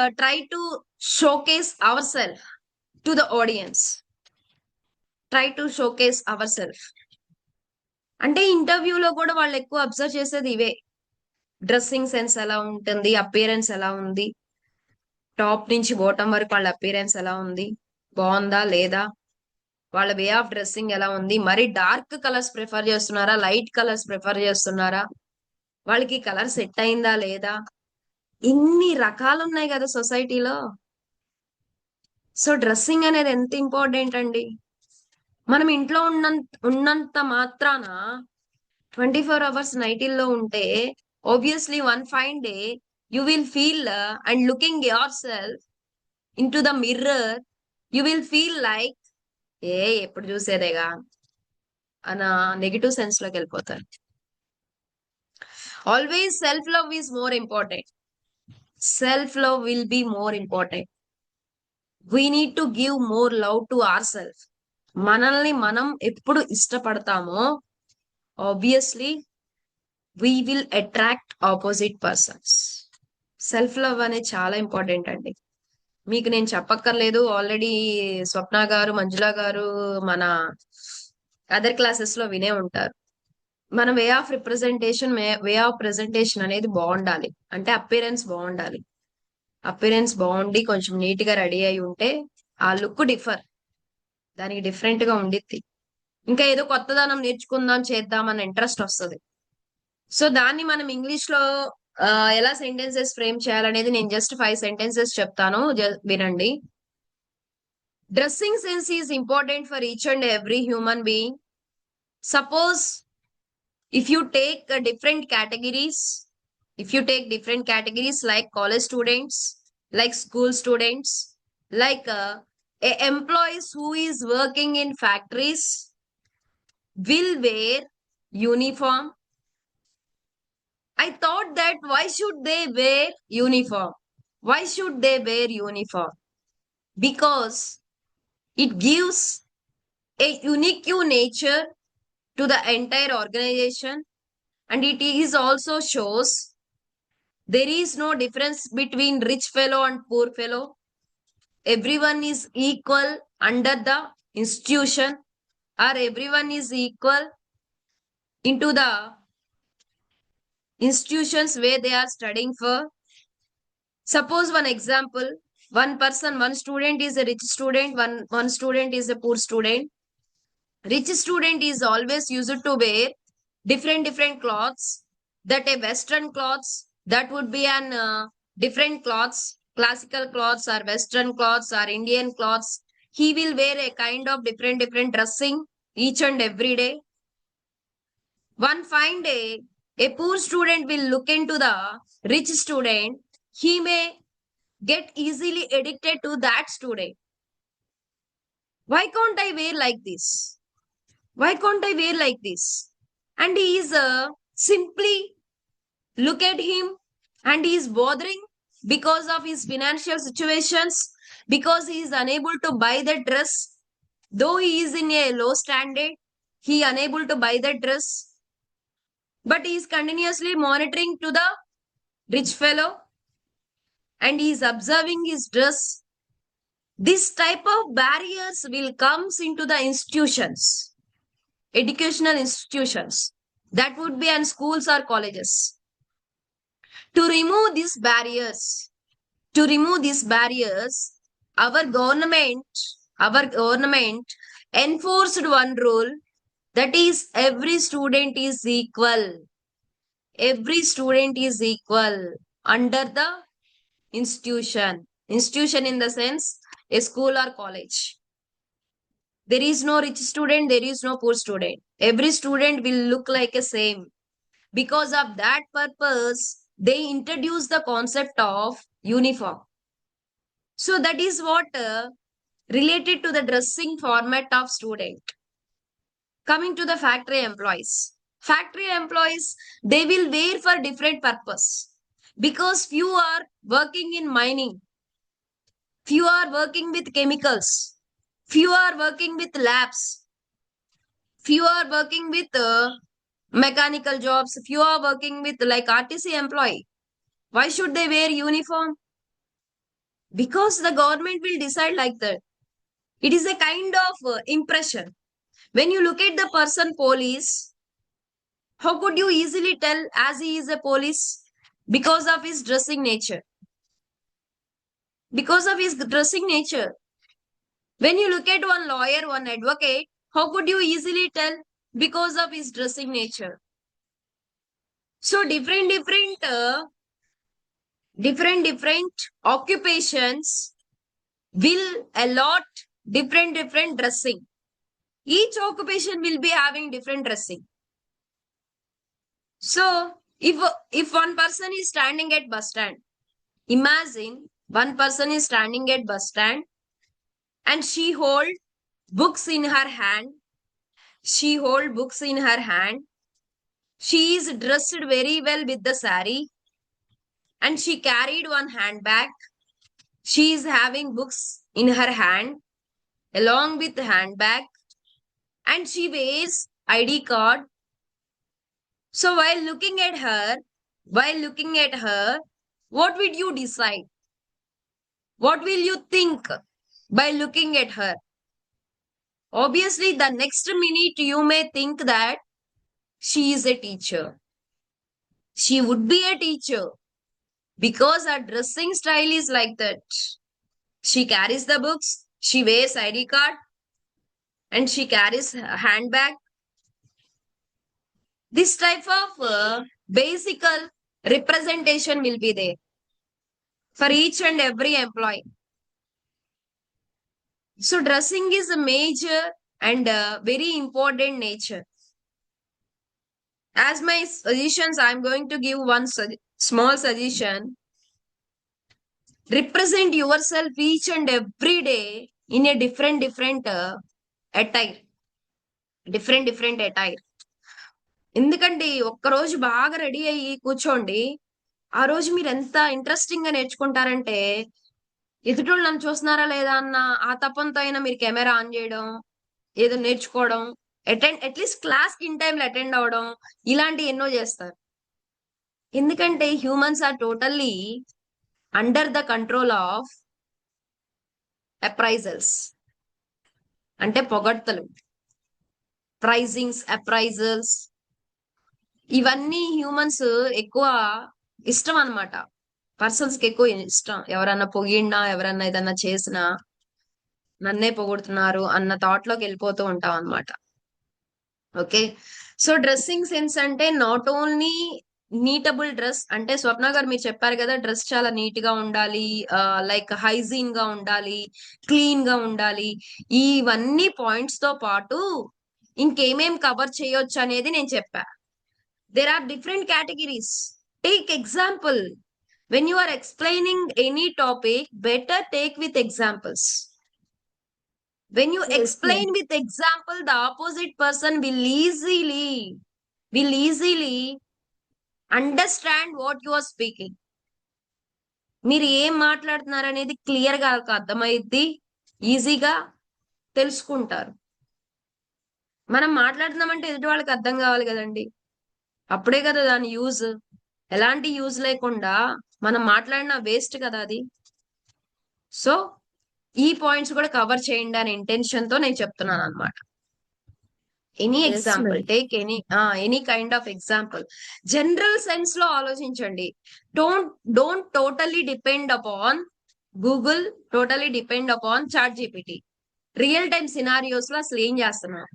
uh, try to showcase ourselves to the audience. Try to showcase ourselves అంటే ఇంటర్వ్యూలో కూడా వాళ్ళు ఎక్కువ అబ్జర్వ్ చేసేది ఇవే. డ్రెస్సింగ్ సెన్స్ ఎలా ఉంటుంది అపియరెన్స్ ఎలా ఉంది టాప్ నుంచి బోటం వరకు వాళ్ళ అపియరెన్స్ ఎలా ఉంది బాగుందా లేదా వాళ్ళ వే ఆఫ్ డ్రెస్సింగ్ ఎలా ఉంది మరి డార్క్ కలర్స్ ప్రిఫర్ చేస్తున్నారా లైట్ కలర్స్ ప్రిఫర్ చేస్తున్నారా వాళ్ళకి కలర్ సెట్ అయిందా లేదా ఇన్ని రకాలు ఉన్నాయి కదా సొసైటీలో. సో డ్రెస్సింగ్ అనేది ఎంత ఇంపార్టెంట్ అండి? మనం ఇంట్లో ఉన్నంత ఉన్నంత మాత్రాన ట్వంటీ ఫోర్ అవర్స్ నైటీల్లో ఉంటే obviously one fine day you will feel and looking yourself into the mirror. You will feel like a ఎప్పుడు చూసేదేగా? అన్న నెగిటివ్ సెన్స్లోకి వెళ్ళిపోతారు. Always self love is more important. Self love will be more important we need to give more love to our self మనల్ని మనం ఎప్పుడు ఇష్టపడతామో obviously we will attract opposite persons self love అనేది చాలా ఇంపార్టెంట్ అండి. మీకు నేను చెప్పక్కర్లేదు. ఆల్రెడీ స్వప్న గారు మంజుల గారు మన అదర్ క్లాసెస్లో వినే ఉంటారు. మన way of representation way of presentation అనేది బాగుండాలి. అంటే అపీరెన్స్ బాగుండాలి. అపీరెన్స్ బాగుండి కొంచెం నీట్గా రెడీ అయి ఉంటే ఆ లుక్ డిఫర్. దానికి డిఫరెంట్గా ఉండిద్ది. ఇంకా ఏదో కొత్తదనం నేర్చుకుందాం చేద్దాం అన్న ఇంట్రెస్ట్ వస్తుంది. సో దాన్ని మనం ఇంగ్లీష్లో ఎలా సెంటెన్సెస్ ఫ్రేమ్ చేయాలనేది నేను జస్ట్ ఫైవ్ సెంటెన్సెస్ చెప్తాను. వినండి. Dressing sense is important for each and every human being. Suppose if you take uh, different categories if you take different categories like college students like school students like uh, employees who is working in factories will wear uniform. I thought that why should they wear uniform? Why should they wear uniform? Because it gives a unique nature to the entire organization. And it is also shows there is no difference between rich fellow and poor fellow. Everyone is equal under the institution or everyone is equal into the institutions where they are studying for. Suppose one example one person one student is a rich student one one student is a poor student rich student is always used to wear different different clothes. That a western clothes that would be an uh, different clothes. Classical clothes or western clothes or indian clothes. He will wear a kind of different different dressing each and every day. One fine day a poor student will look into the rich student. He may get easily addicted to that student. Why can't i wear like this why can't I wear like this? And he is uh, simply look at him and he is bothering because of his financial situations, because he is unable to buy the dress. Though he is in a low standard, he unable to buy the dress. But he is continuously monitoring to the rich fellow and he is observing his dress. This type of barriers will comes into the institutions educational institutions that would be in schools or colleges. To remove these barriers to remove these barriers our government our government enforced one rule that is every student is equal. Every student is equal under the institution. Institution in the sense a school or college there is no rich student, there is no poor student. Every student will look like a same. Because of that purpose, they introduce the concept of uniform. So that is what uh, related to the dressing format of student. Coming to the factory employees. Factory employees, they will wear for different purpose. Because few are working in mining. Few are working with chemicals few are working with labs. Few are working with uh, mechanical jobs. Few are working with like rtc employee. Why should they wear uniform? Because the government will decide like that. It is a kind of uh, impression. When you look at the person police how could you easily tell as he is a police? Because of his dressing nature. Because of his dressing nature when you look at one lawyer one advocate how could you easily tell because of his dressing nature? So different different uh, different different occupations will allot different different dressing. Each occupation will be having different dressing. So if if one person is standing at bus stand imagine one person is standing at bus stand and she hold books in her hand. She hold books in her hand. She is dressed very well with the sari and she carried one handbag. She is having books in her hand along with the handbag. And she wears id card. So while looking at her while looking at her what would you decide? What will you think by looking at her. Obviously the next minute you may think that she is a teacher. She would be a teacher because her dressing style is like that. She carries the books she wears id card and she carries handbag. This type of uh, basic representation will be there for each and every employee so dressing is a major and uh, very important nature as my suggestions i'm going to give one su- small suggestion represent yourself each and every day in a different different uh, attire different different attire ఎందుకంటే ఒక్కరోజు బాగా ready అయ్యి కూర్చోండి ఆ రోజు మీరు ఎంత ఇంట్రెస్టింగ్గా నేర్చుకుంటారంటే ఎదుటోళ్ళు నన్ను చూస్తున్నారా లేదా అన్న ఆ తపంతో అయినా మీరు కెమెరా ఆన్ చేయడం ఏదో నేర్చుకోవడం attend at least class in టైంలో అటెండ్ అవడం ఇలాంటి ఎన్నో చేస్తారు. ఎందుకంటే humans are totally under the control of appraisals. అంటే పొగడ్తలు. Pricings appraisals. ఇవన్నీ హ్యూమన్స్ ఎక్కువ ఇష్టం అనమాట పర్సన్స్కి ఎక్కువ ఇష్టం. ఎవరన్నా పొగిడినా ఎవరన్నా ఏదన్నా చేసినా నన్నే పొగుడుతున్నారు అన్న థాట్లోకి వెళ్ళిపోతూ ఉంటాం అనమాట ఓకే? సో డ్రెస్సింగ్ సెన్స్ అంటే నాట్ ఓన్లీ నీటబుల్ డ్రెస్ అంటే స్వప్న గారు మీరు చెప్పారు కదా డ్రెస్ చాలా నీట్గా ఉండాలి లైక్ హైజీన్గా ఉండాలి క్లీన్గా ఉండాలి. ఇవన్నీ పాయింట్స్తో పాటు ఇంకేమేం కవర్ చేయొచ్చు అనేది నేను చెప్పా. There are different categories take example when you are explaining any topic better take with examples when you Yes, explain with example the opposite person will easily will easily understand what you are speaking మీరు ఏం మాట్లాడుతున్నారు అనేది క్లియర్గా అర్థమైద్ది ఈజీగా తెలుసుకుంటారు మనం మాట్లాడుతున్నామంటే ఎదుటి వాళ్ళకి అర్థం కావాలి కదండి అప్పుడే కదా దాని యూజ్ ఎలాంటి యూజ్ లేకుండా మనం మాట్లాడిన వేస్ట్ కదా అది. సో ఈ పాయింట్స్ కూడా కవర్ చేయండి అనే ఇంటెన్షన్తో నేను చెప్తున్నాను అనమాట any example. Take any any kind of example general సెన్స్లో ఆలోచించండి. Don't don't totally depend upon Google totally depend upon chat GPT real time సినారియోస్లో అసలు ఏం చేస్తున్నారు